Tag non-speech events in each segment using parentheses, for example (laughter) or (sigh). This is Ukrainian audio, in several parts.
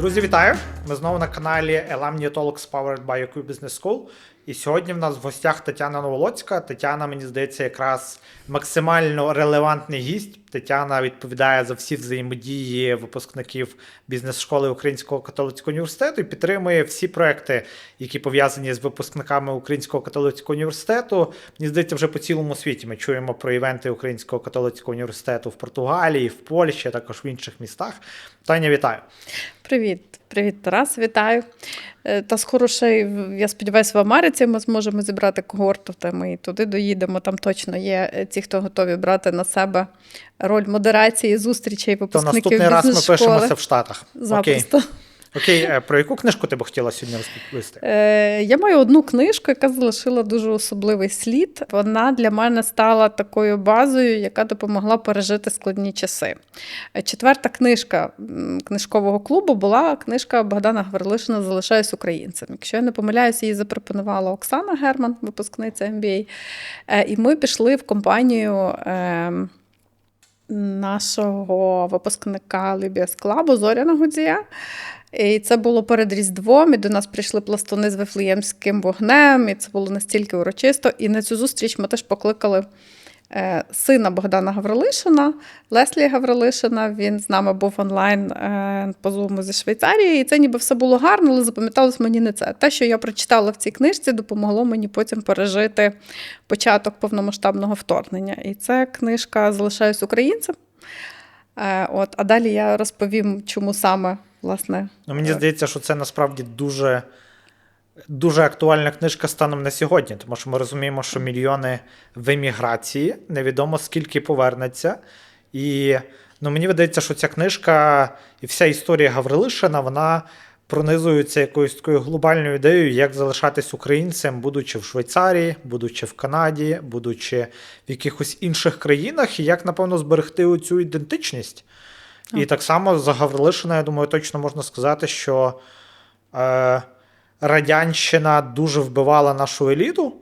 Друзі, вітаю! Ми знову на каналі Elam Talks Powered by OQ Business School. І сьогодні в нас в гостях Тетяна Новолоцька. Тетяна, мені здається, якраз максимально релевантний гість. Тетяна відповідає за всі взаємодії випускників бізнес-школи Українського католицького університету і підтримує всі проекти, які пов'язані з випускниками Українського католицького університету. Мені здається, вже по цілому світі ми чуємо про івенти Українського католицького університету в Португалії, в Польщі, а також в інших містах. Таня, вітаю! Привіт, привіт, Тарас, вітаю. Е, Та скоро ще, я сподіваюся, в Америці ми зможемо зібрати когорту, та ми і туди доїдемо. Там точно є е, ті, хто готові брати на себе роль модерації зустрічей То випускників наступний раз ми пишемося в Штатах. Запросто. Окей, е, про яку книжку ти б хотіла сьогодні розповісти? Е, Я маю одну книжку, яка залишила дуже особливий слід. Вона для мене стала такою базою, яка допомогла пережити складні часи. Е, Четверта книжка книжкового клубу була книжка Богдана Гаврилишина Залишаюсь українцем. Якщо я не помиляюся, її запропонувала Оксана Герман, випускниця MBA. Е, І ми пішли в компанію. ем, Нашого випускника Лібіас Клабу Зоряна Гудзія. І це було перед Різдвом, і до нас прийшли пластуни з Вифлеємським вогнем, і це було настільки урочисто. І на цю зустріч ми теж покликали е, сина Богдана Гаврилишина, Леслі Гаврилишина. Він з нами був онлайн е, по зуму зі Швейцарії. І це ніби все було гарно, але запам'яталось мені не це. Те, що я прочитала в цій книжці, допомогло мені потім пережити початок повномасштабного вторгнення. І це книжка Залишаюсь українцем. Е, От, а далі я розповім, чому саме власне. Ну, мені здається, що це насправді дуже, дуже актуальна книжка станом на сьогодні, тому що ми розуміємо, що мільйони в еміграції, невідомо скільки повернеться. І ну, мені видається, що ця книжка і вся історія Гаврилишина, вона пронизується якоюсь такою глобальною ідеєю, як залишатись українцем, будучи в Швейцарії, будучи в Канаді, будучи в якихось інших країнах, і як, напевно, зберегти оцю ідентичність. І так само за Гаврилишина, я думаю, точно можна сказати, що е, Радянщина дуже вбивала нашу еліту,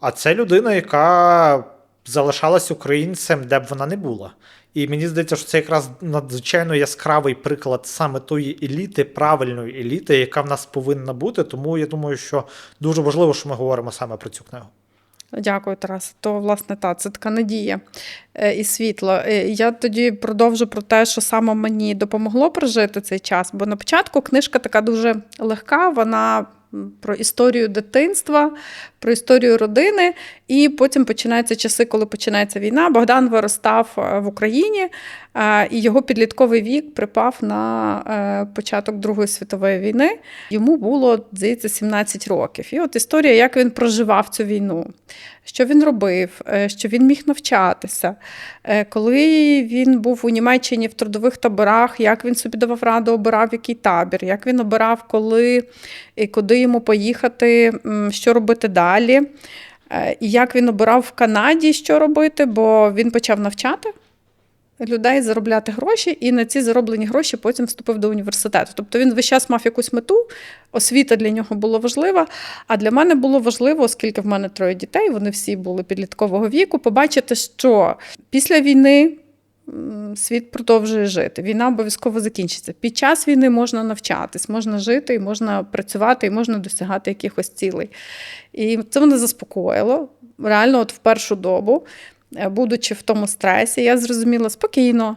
а це людина, яка залишалась українцем, де б вона не була. І мені здається, що це якраз надзвичайно яскравий приклад саме тої еліти, правильної еліти, яка в нас повинна бути. Тому я думаю, що дуже важливо, що ми говоримо саме про цю книгу. Дякую, Тарас. То, власне, та, це така надія е, і світло. Е, Я тоді продовжу про те, що саме мені допомогло прожити цей час. Бо на початку книжка така дуже легка, вона про історію дитинства, про історію родини. І потім починаються часи, коли починається війна. Богдан виростав е, в Україні, е, і його підлітковий вік припав на е, початок Другої світової війни. Йому було, здається, 17 років. І от історія, як він проживав цю війну, що він робив, е, що він міг навчатися. Е, Коли він був у Німеччині в трудових таборах, як він собі давав раду, обирав який табір, як він обирав, коли і куди йому поїхати, що робити далі. Е, І як він обирав в Канаді, що робити, бо він почав навчати людей заробляти гроші, і на ці зароблені гроші потім вступив до університету. Тобто він весь час мав якусь мету, освіта для нього була важлива. А для мене було важливо, оскільки в мене троє дітей, вони всі були підліткового віку, побачити, що після війни. Світ продовжує жити. Війна обов'язково закінчиться. Під час війни можна навчатись, можна жити, можна працювати, і можна досягати якихось цілей. І це мене заспокоїло. Реально, от в першу добу, будучи в тому стресі, я зрозуміла спокійно.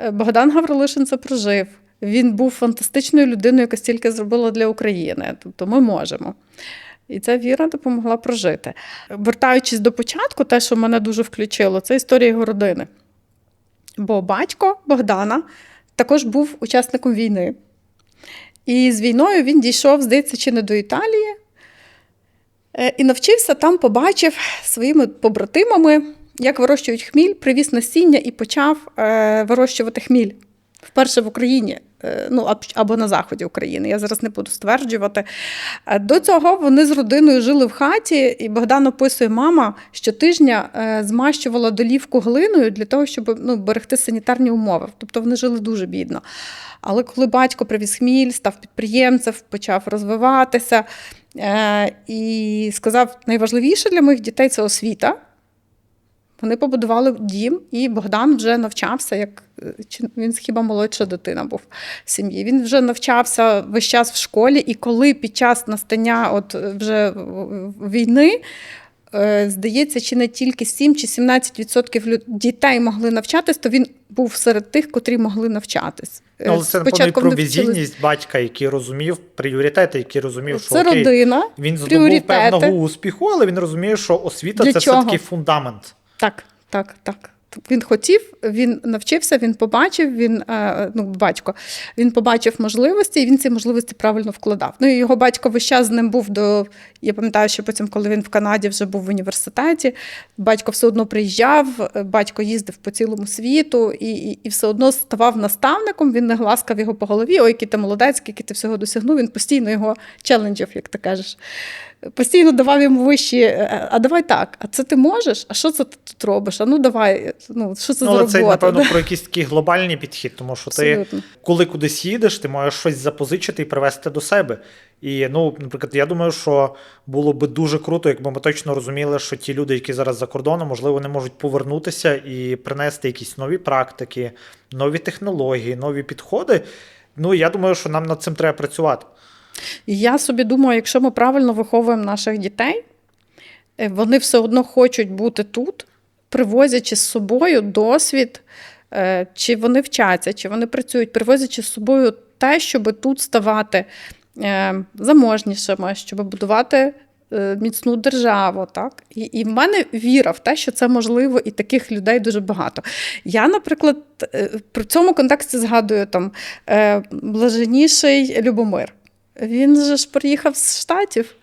е, Богдан Гаврилишин це прожив. Він був фантастичною людиною, яка стільки зробила для України. Тобто ми можемо. І ця віра допомогла прожити. Вертаючись до початку, те, що мене дуже включило, це історія його родини. Бо батько Богдана також був учасником війни. І з війною він дійшов, здається, чи не до Італії. Е, І навчився там, побачив своїми побратимами, як вирощують хміль, привіз насіння і почав е, вирощувати хміль вперше в Україні. е, Ну, або на заході України, я зараз не буду стверджувати. Е, До цього вони з родиною жили в хаті, і Богдан описує, мама щотижня е, змащувала долівку глиною для того, щоб ну, берегти санітарні умови. Тобто вони жили дуже бідно. Але коли батько привіз хміль, став підприємцем, почав розвиватися і сказав: найважливіше для моїх дітей це освіта. Вони побудували дім, і Богдан вже навчався, як е, він хіба молодша дитина був в сім'ї. Він вже навчався весь час в школі, і коли під час настання от е, вже війни. е, Здається, чи не тільки 7 чи 17% дітей могли навчатись, то він був серед тих, котрі могли навчатись. Ну, але це Спочатку про візійність батька, який розумів пріоритети, який розумів, що Це окей, родина. він здобув певного успіху, але він розуміє, що освіта Для це чого? все-таки фундамент. Так, так, так. Він хотів, він навчився, він побачив, він, е, ну, батько, він побачив можливості, і він ці можливості правильно вкладав. Ну, і його батько весь час з ним був до. Я пам'ятаю, що потім, коли він в Канаді вже був в університеті, батько все одно приїжджав, батько їздив по цілому світу і, і, і все одно ставав наставником. Він не гласкав його по голові. Ой, який ти молодець, який ти всього досягнув. Він постійно його челенджив, як ти кажеш. Постійно давав йому вищі, е, а давай так, а це ти можеш? А що це ти тут робиш? А ну давай, ну що це ну, за але це, напевно, да? про якийсь такий глобальний підхід, тому що ти, коли кудись їдеш, ти можеш щось запозичити і привезти до себе. І, ну, наприклад, я думаю, що було би дуже круто, якби ми точно розуміли, що ті люди, які зараз за кордоном, можливо, не можуть повернутися і принести якісь нові практики, нові технології, нові підходи. Ну, я думаю, що нам над цим треба працювати. Я собі думаю, якщо ми правильно виховуємо наших дітей, е, вони все одно хочуть бути тут, привозячи з собою досвід, е, чи вони вчаться, чи вони працюють, привозячи з собою те, щоб тут ставати е, заможнішими, щоб будувати. Міцну державу, так і, і в мене віра в те, що це можливо, і таких людей дуже багато. Я, наприклад, при цьому контексті згадую там блаженніший Любомир. Він же ж приїхав з Штатів,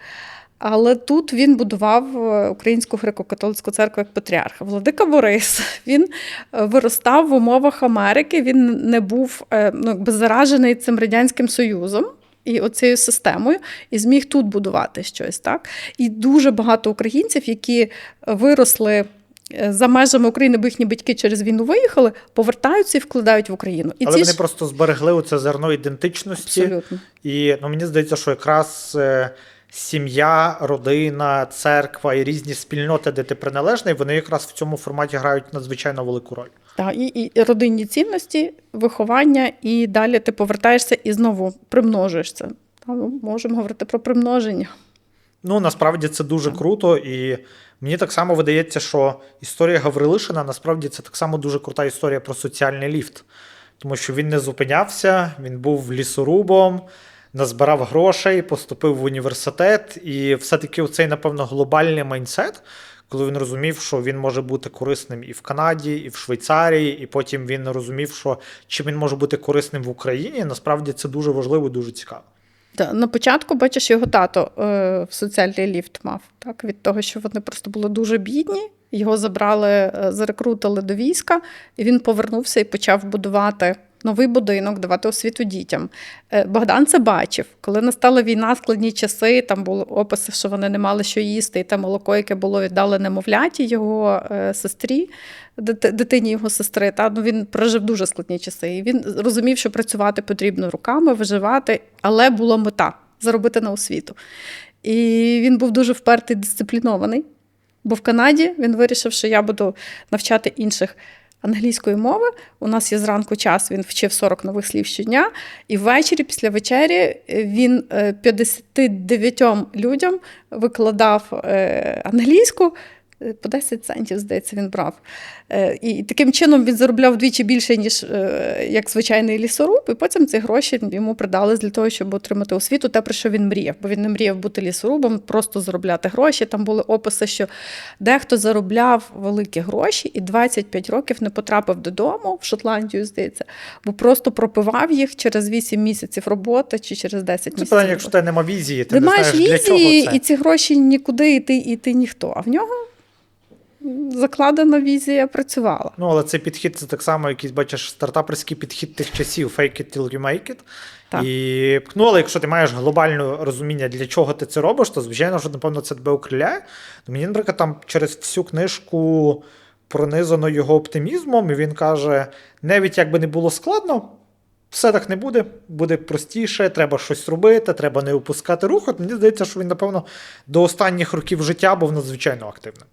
але тут він будував е, Українську греко-католицьку церкву як патріарха. Владика Борис (laughs) він е, виростав в умовах Америки. Він не був е, ну, якби заражений цим радянським союзом. І оцією системою, і зміг тут будувати щось, так? І дуже багато українців, які виросли за межами України, бо їхні батьки через війну виїхали, повертаються і вкладають в Україну. І Але ці вони ж... просто зберегли оце зерно ідентичності. Абсолютно. І ну, мені здається, що якраз е, сім'я, родина, церква і різні спільноти, де ти приналежний, вони якраз в цьому форматі грають надзвичайно велику роль. Так, і, і родинні цінності, виховання, і далі ти повертаєшся і знову примножуєшся. Та, ну, можемо говорити про примноження. Ну, насправді це дуже круто, і мені так само видається, що історія Гаврилишина насправді це так само дуже крута історія про соціальний ліфт. Тому що він не зупинявся, він був лісорубом, назбирав грошей, поступив в університет, і все-таки цей, напевно, глобальний майндсет, коли він розумів, що він може бути корисним і в Канаді, і в Швейцарії, і потім він розумів, що чим він може бути корисним в Україні, насправді це дуже важливо і дуже цікаво. Та, на початку, бачиш, його тато е, в соціальний ліфт мав, так, від того, що вони просто були дуже бідні. Його забрали, е, зарекрутили до війська, і він повернувся і почав будувати новий будинок, давати освіту дітям. Е, Богдан це бачив. Коли настала війна, складні часи, там були описи, що вони не мали що їсти, і те молоко, яке було віддали немовляті його е, сестрі, дитині його сестри. Та ну він прожив дуже складні часи. І він розумів, що працювати потрібно руками, виживати, але була мета заробити на освіту. І він був дуже впертий, дисциплінований. Бо в Канаді він вирішив, що я буду навчати інших англійської мови. У нас є зранку час, він вчив 40 нових слів щодня. І ввечері, після вечері, е, він е, 59 людям викладав е, англійську. По 10 центів, здається, він брав. Е, І таким чином він заробляв вдвічі більше, ніж е, як звичайний лісоруб, і потім ці гроші йому придались для того, щоб отримати освіту, те, про що він мріяв. Бо він не мріяв бути лісорубом, просто заробляти гроші. Там були описи, що дехто заробляв великі гроші і 25 років не потрапив додому в Шотландію, здається, бо просто пропивав їх через 8 місяців роботи чи через 10 Це питання, якщо тебе нема візії, ти Ти не знаєш, для чого це. і ці гроші нікуди йти, і ти ніхто. А в нього закладена візія працювала. Ну, але цей підхід це так само якийсь, бачиш, стартаперський підхід тих часів fake it till you make it. Так. І ну, але якщо ти маєш глобальне розуміння, для чого ти це робиш, то звичайно, що напевно це тебе окриляє. То мені, наприклад, там через всю книжку пронизано його оптимізмом, і він каже: навіть як би не було складно. Все так не буде, буде простіше, треба щось робити, треба не опускати рух. От мені здається, що він, напевно, до останніх років життя був надзвичайно активним.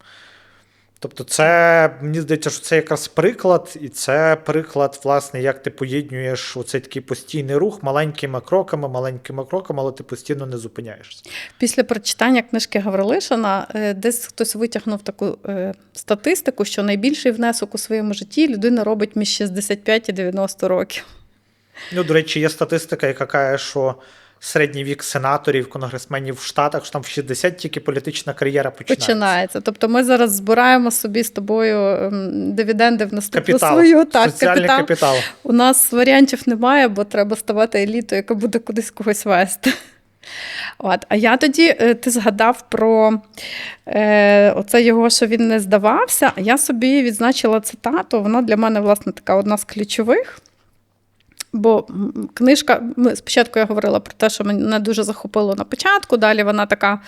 Тобто, це мені здається, що це якраз приклад, і це приклад, власне, як ти поєднуєш оцей такий постійний рух маленькими кроками, маленькими кроками, але ти постійно не зупиняєшся. Після прочитання книжки Гаврилишина е, десь хтось витягнув таку е, статистику, що найбільший внесок у своєму житті людина робить між 65 і 90 років. Ну, до речі, є статистика, яка каже, що середній вік сенаторів, конгресменів в Штатах, що там в 60 тільки політична кар'єра починається. Починається. Тобто ми зараз збираємо собі з тобою ем, дивіденди в наступну Капітал, свою так, соціальний капітал. капітал. У нас варіантів немає, бо треба ставати елітою, яка буде кудись когось вести. От. А я тоді, е, ти згадав про е, оце його, що він не здавався. А я собі відзначила цитату. Вона для мене, власне, така одна з ключових. Бо книжка, спочатку я говорила про те, що мене дуже захопило на початку. Далі вона така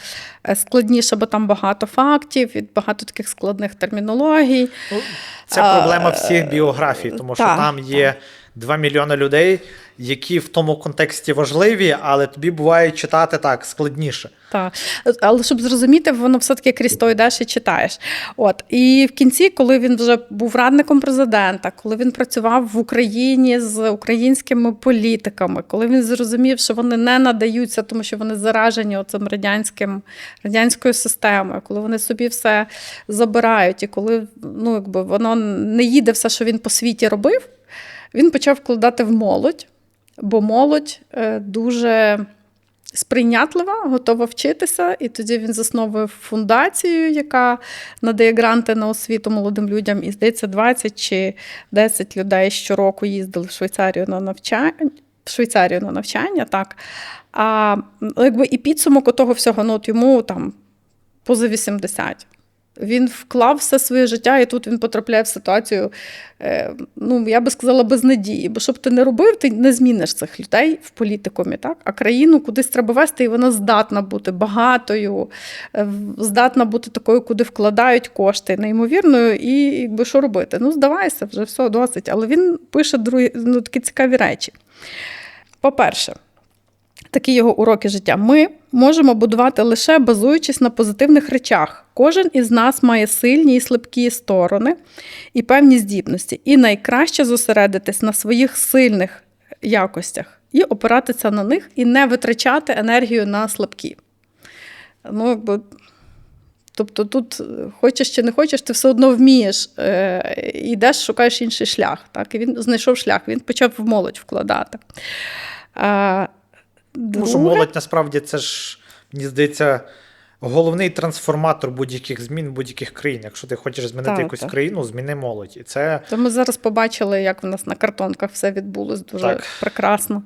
е, складніша, бо там багато фактів, і багато таких складних термінологій. Ну, це проблема всіх біографій, тому що та, там є 2 мільйони людей, які в тому контексті важливі, але тобі буває читати так складніше. Так, але щоб зрозуміти, воно все-таки крізь то йдеш і читаєш. От і в кінці, коли він вже був радником президента, коли він працював в Україні з українськими політиками, коли він зрозумів, що вони не надаються, тому що вони заражені оцим радянським радянською системою, коли вони собі все забирають, і коли ну, якби воно не їде все, що він по світі робив, він почав вкладати в молодь, бо молодь е, дуже сприйнятлива, готова вчитися, і тоді він засновує фундацію, яка надає гранти на освіту молодим людям. І здається, 20 чи 10 людей щороку їздили в Швейцарію на навчання. В Швейцарію на навчання, так. А якби і підсумок того всього, ну от йому там поза 80. Він вклав все своє життя, і тут він потрапляє в ситуацію, е, ну я би сказала, без надії. Бо щоб ти не робив, ти не зміниш цих людей в політикумі, так? А країну кудись треба вести, і вона здатна бути багатою, е, здатна бути такою, куди вкладають кошти, неймовірною, і якби що робити? Ну, здавайся, вже все досить. Але він пише другі, ну, такі цікаві речі. По-перше, такі його уроки життя. Ми можемо будувати лише базуючись на позитивних речах. Кожен із нас має сильні і слабкі сторони і певні здібності. І найкраще зосередитись на своїх сильних якостях і опиратися на них, і не витрачати енергію на слабкі. Ну. Тобто тут, е, хочеш чи не хочеш, ти все одно вмієш, е, йдеш, шукаєш інший шлях. Так? І він знайшов шлях, він почав в молодь вкладати. А, Тому що молодь насправді це ж, мені здається, головний трансформатор будь-яких змін в будь-яких країн. Якщо ти хочеш змінити Так, якусь так. країну, зміни молодь. І це То ми зараз побачили, як в нас на картонках все відбулось дуже Так. прекрасно.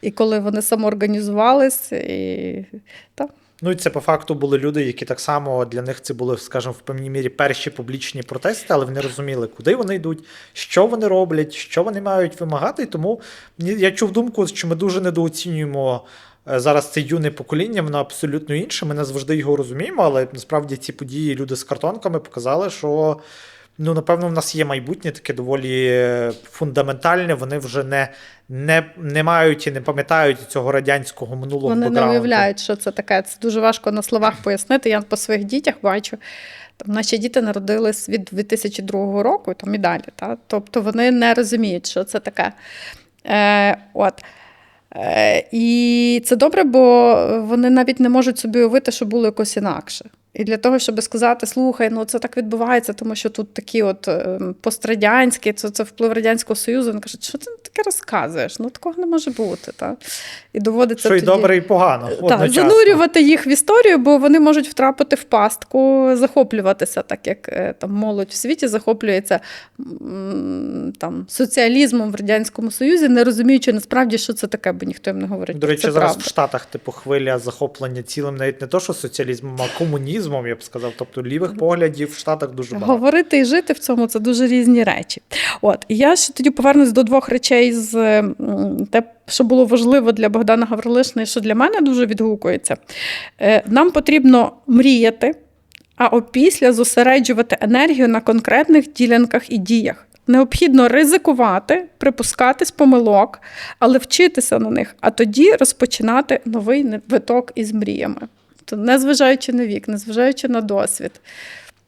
І коли вони самоорганізувались, і так. Ну і це по факту були люди, які так само для них це були, скажімо, в певній мірі перші публічні протести, але вони розуміли, куди вони йдуть, що вони роблять, що вони мають вимагати. І тому я чув думку, що ми дуже недооцінюємо е, зараз це юне покоління, воно абсолютно інше. Ми не завжди його розуміємо, але насправді ці події, люди з картонками показали, що. Ну, напевно, в нас є майбутнє таке доволі е, фундаментальне. Вони вже не, не, не мають і не пам'ятають цього радянського минулого Вони не уявляють, що це таке. Це дуже важко на словах пояснити. Я по своїх дітях бачу. Там наші діти народились від 2002 року там і далі. Та? Тобто вони не розуміють, що це таке. Е, от. Е, і це добре, бо вони навіть не можуть собі уявити, що було якось інакше. І для того, щоб сказати, слухай, ну це так відбувається, тому що тут такі от е, пострадянські, це, це вплив Радянського Союзу. Він каже, що ти таке розказуєш? Ну такого не може бути. Та? І доводиться Що і тоді... Е, добре, і погано. Так, одночасно. занурювати їх в історію, бо вони можуть втрапити в пастку, захоплюватися, так як е, там молодь в світі захоплюється там, соціалізмом в Радянському Союзі, не розуміючи насправді, що це таке, бо ніхто їм не говорить. До речі, це зараз правда. в Штатах типу хвиля захоплення цілим навіть не то, що соціалізмом, а комунізмом, я б сказав. Тобто лівих поглядів в Штатах дуже багато. Говорити і жити в цьому це дуже різні речі. От я ще тоді повернусь до двох речей з те, що було важливо для Богдана Гаврилишина, і що для мене дуже відгукується. Е, Нам потрібно мріяти, а опісля зосереджувати енергію на конкретних ділянках і діях. Необхідно ризикувати, припускатись помилок, але вчитися на них, а тоді розпочинати новий виток із мріями. То незважаючи на вік, незважаючи на досвід.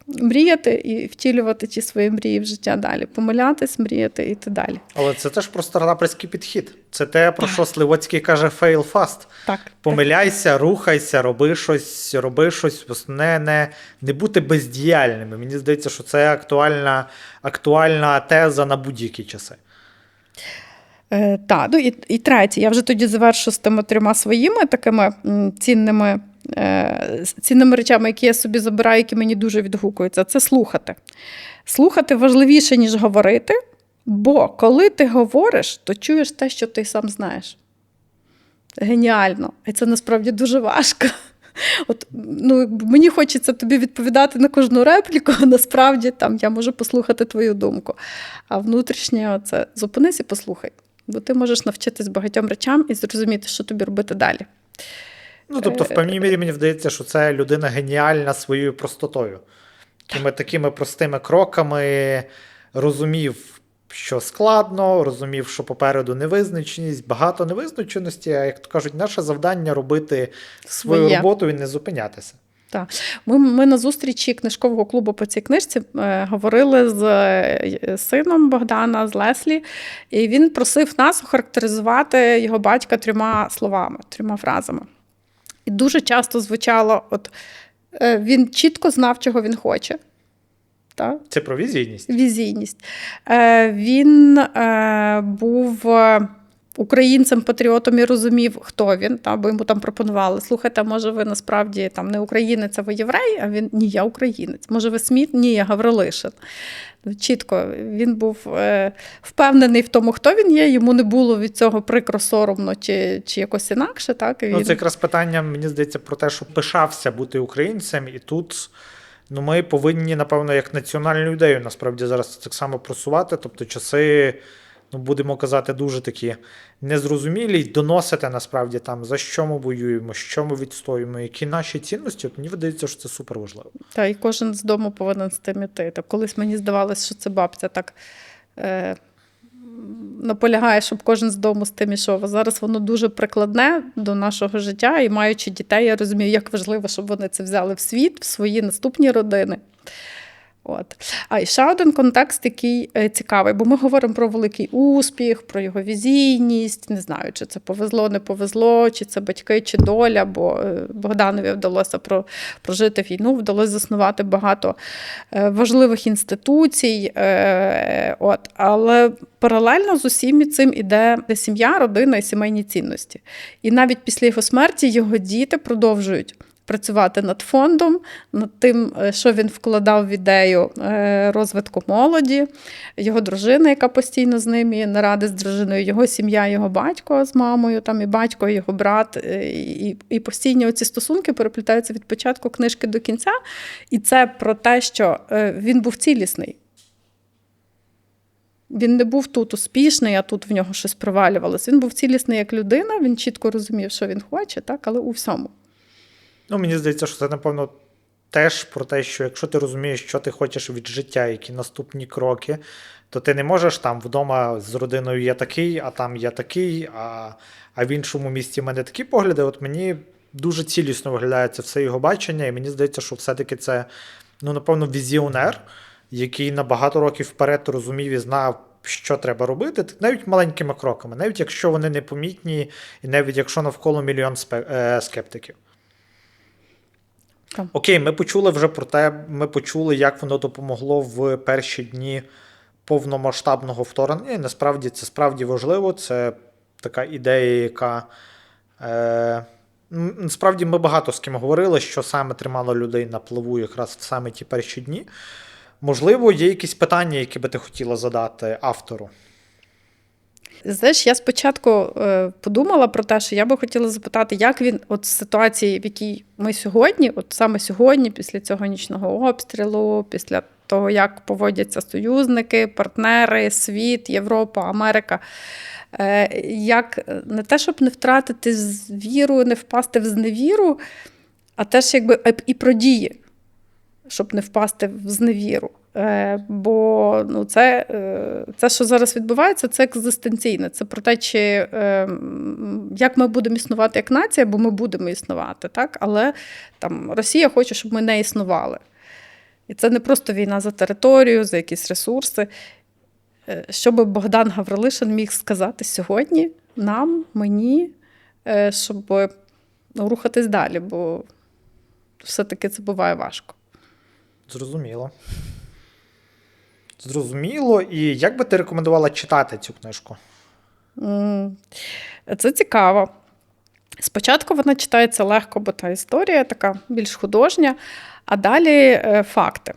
мріяти і втілювати ті свої мрії в життя далі. Помилятись, мріяти і йти далі. Але це теж про стартаперський підхід. Це те, про що Сливоцький каже fail fast. Так. Помиляйся, рухайся, роби щось, роби щось. Основне не, не бути бездіяльними. Мені здається, що це актуальна, актуальна теза на будь-які часи. Е, та, ну і, і третє, я вже тоді завершу з тими трьома своїми такими цінними, цінними речами, які я собі забираю, які мені дуже відгукуються. Це слухати. Слухати важливіше, ніж говорити, бо коли ти говориш, то чуєш те, що ти сам знаєш. Геніально. І це насправді дуже важко. (laughs) От, ну, мені хочеться тобі відповідати на кожну репліку, а насправді там я можу послухати твою думку. А внутрішнє це зупинись і послухай. Бо ти можеш навчитись багатьом речам і зрозуміти, що тобі робити далі. Ну, тобто, Е, в певній мірі мені здається, що це людина геніальна своєю простотою. Такими такими простими кроками розумів, що складно, розумів, що попереду невизначеність, багато невизначеності. А як то кажуть, наше завдання робити свою Своє. роботу і не зупинятися. Так. Ми, ми на зустрічі книжкового клубу по цій книжці е, говорили з е, сином Богдана, з Леслі, і він просив нас охарактеризувати його батька трьома словами, трьома фразами. І дуже часто звучало: от, е, він чітко знав, чого він хоче. Та? Це про візійність. Візійність. Е, він е, був українцем, патріотом і розумів, хто він. Та, бо йому там пропонували: слухайте, може, ви насправді там не українець, а ви єврей? А він ні, я українець. Може, ви Сміт? Ні, я Гаврилишин. Чітко він був е, впевнений в тому, хто він є. Йому не було від цього прикро соромно чи, чи якось інакше. Так? І Ну, це якраз питання, мені здається, про те, що пишався бути українцем, і тут ну, ми повинні, напевно, як національну ідею насправді зараз так само просувати. Тобто часи, ну, будемо казати, дуже такі незрозумілі, й доносити насправді там, за що ми воюємо, що ми відстоюємо, які наші цінності. Мені видається, що це супер важливо. Та і кожен з дому повинен з тим іти. Так колись мені здавалося, що це бабця так е, наполягає, щоб кожен з дому з тим ішов. А зараз воно дуже прикладне до нашого життя, і маючи дітей, я розумію, як важливо, щоб вони це взяли в світ, в свої наступні родини. От. А і ще один контекст, який е, цікавий, бо ми говоримо про великий успіх, про його візійність. Не знаю, чи це повезло, не повезло, чи це батьки, чи доля, бо е, Богданові вдалося про, прожити війну, вдалося заснувати багато е, важливих інституцій. От. Але паралельно з усім цим іде сім'я, родина і сімейні цінності. І навіть після його смерті його діти продовжують працювати над фондом, над тим, е, що він вкладав в ідею е, розвитку молоді, його дружина, яка постійно з ним є, наради з дружиною, його сім'я, його батько з мамою, там і батько, і його брат. е, І, і постійні оці стосунки переплітаються від початку книжки до кінця. І це про те, що він був цілісний. Він не був тут успішний, а тут в нього щось провалювалося. Він був цілісний як людина, він чітко розумів, що він хоче, так, але у всьому. Ну, мені здається, що це, напевно, теж про те, що якщо ти розумієш, що ти хочеш від життя, які наступні кроки, то ти не можеш там вдома з родиною я такий, а там я такий, а, а в іншому місті в мене такі погляди. От мені дуже цілісно виглядає це все його бачення, і мені здається, що все-таки це, ну, напевно, візіонер, який на багато років вперед розумів і знав. Що треба робити, навіть маленькими кроками, навіть якщо вони непомітні, і навіть якщо навколо мільйон е, скептиків. Окей, ми почули вже про те, ми почули, як воно допомогло в перші дні повномасштабного вторгнення. І насправді це справді важливо. Це така ідея, яка е, насправді ми багато з ким говорили, що саме тримало людей на плаву якраз в саме ті перші дні. Можливо, є якісь питання, які би ти хотіла задати автору. Знаєш, я спочатку е, подумала про те, що я би хотіла запитати, як він, от в ситуації, в якій ми сьогодні, от саме сьогодні, після цього нічного обстрілу, після того, як поводяться союзники, партнери, світ, Європа, Америка. е, Як е, не те, щоб не втратити з- віру, не впасти в зневіру, а теж якби і про дії, щоб не впасти в зневіру. Е, Бо ну, це, е, це, що зараз відбувається, це екзистенційне. Це про те, чи, е, як ми будемо існувати як нація, бо ми будемо існувати, так? але там, Росія хоче, щоб ми не існували. І це не просто війна за територію, за якісь ресурси. Що би Богдан Гаврилишин міг сказати сьогодні нам, мені, щоб ну, рухатись далі, бо все-таки це буває важко. Зрозуміло. Зрозуміло. І як би ти рекомендувала читати цю книжку? Це цікаво. Спочатку вона читається легко, бо та історія така більш художня, а далі е, факти.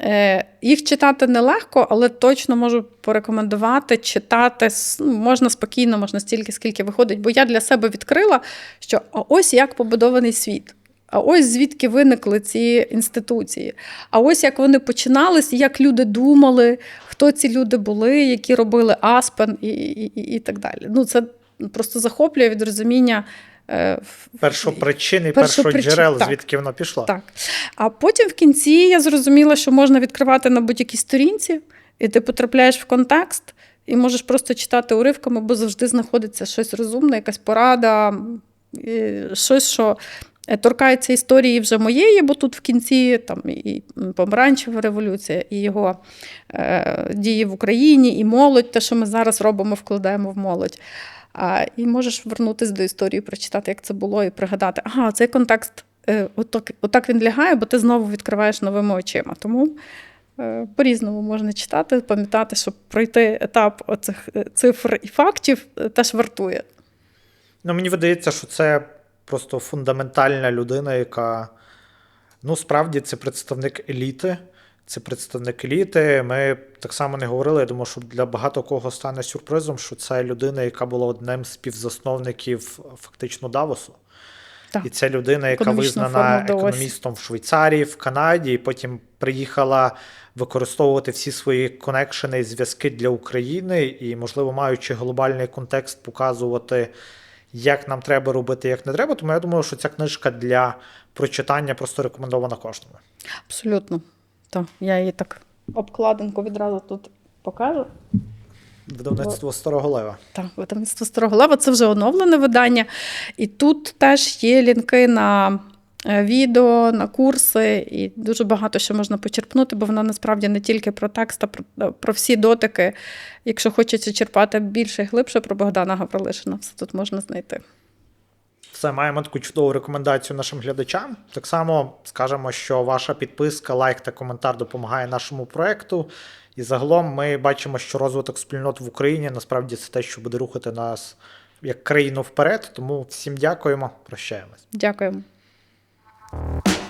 Е, Їх читати нелегко, але точно можу порекомендувати читати ну, можна спокійно, можна стільки, скільки виходить. Бо я для себе відкрила, що ось як побудований світ. А ось звідки виникли ці інституції. А ось як вони починались, як люди думали, хто ці люди були, які робили Аспен і, і, і, і так далі. Ну, це просто захоплює від розуміння. е, Першопричини, Першопричин- першоджерел, звідки воно пішло? Так. А потім в кінці я зрозуміла, що можна відкривати на будь-якій сторінці, і ти потрапляєш в контекст, і можеш просто читати уривками, бо завжди знаходиться щось розумне, якась порада, щось, що торкається історії вже моєї, бо тут в кінці там і помаранчева революція, і його е, дії в Україні, і молодь, те, що ми зараз робимо, вкладаємо в молодь. А, і можеш вернутися до історії, прочитати, як це було, і пригадати, ага, цей контекст е, отак, отак він лягає, бо ти знову відкриваєш новими очима. Тому е, по-різному можна читати, пам'ятати, що пройти етап оцих е, цифр і фактів е, теж вартує. Ну, мені видається, що це просто фундаментальна людина, яка ну, справді це представник еліти. Це представник еліти. Ми так само не говорили. Я думаю, що для багато кого стане сюрпризом, що це людина, яка була одним з співзасновників фактично Давосу. Так. І це людина, яка визнана економістом в Швейцарії, в Канаді, і потім приїхала використовувати всі свої конекшени і зв'язки для України, і, можливо, маючи глобальний контекст, показувати, як нам треба робити, як не треба. Тому я думаю, що ця книжка для прочитання просто рекомендована кожному. Абсолютно. Так, я її так обкладинку відразу тут покажу. Видавництво Старого Лева. Так, видавництво Старого Лева це вже оновлене видання. І тут теж є лінки на відео, на курси, і дуже багато що можна почерпнути, бо вона насправді не тільки про текст, а про, е, про всі дотики. Якщо хочеться черпати більше і глибше про Богдана Гаврилишина, все тут можна знайти. Все, маємо таку чудову рекомендацію нашим глядачам. Так само скажемо, що ваша підписка, лайк та коментар допомагає нашому проекту. І загалом ми бачимо, що розвиток спільнот в Україні насправді це те, що буде рухати нас як країну вперед. Тому всім дякуємо, прощаємось. Дякуємо. you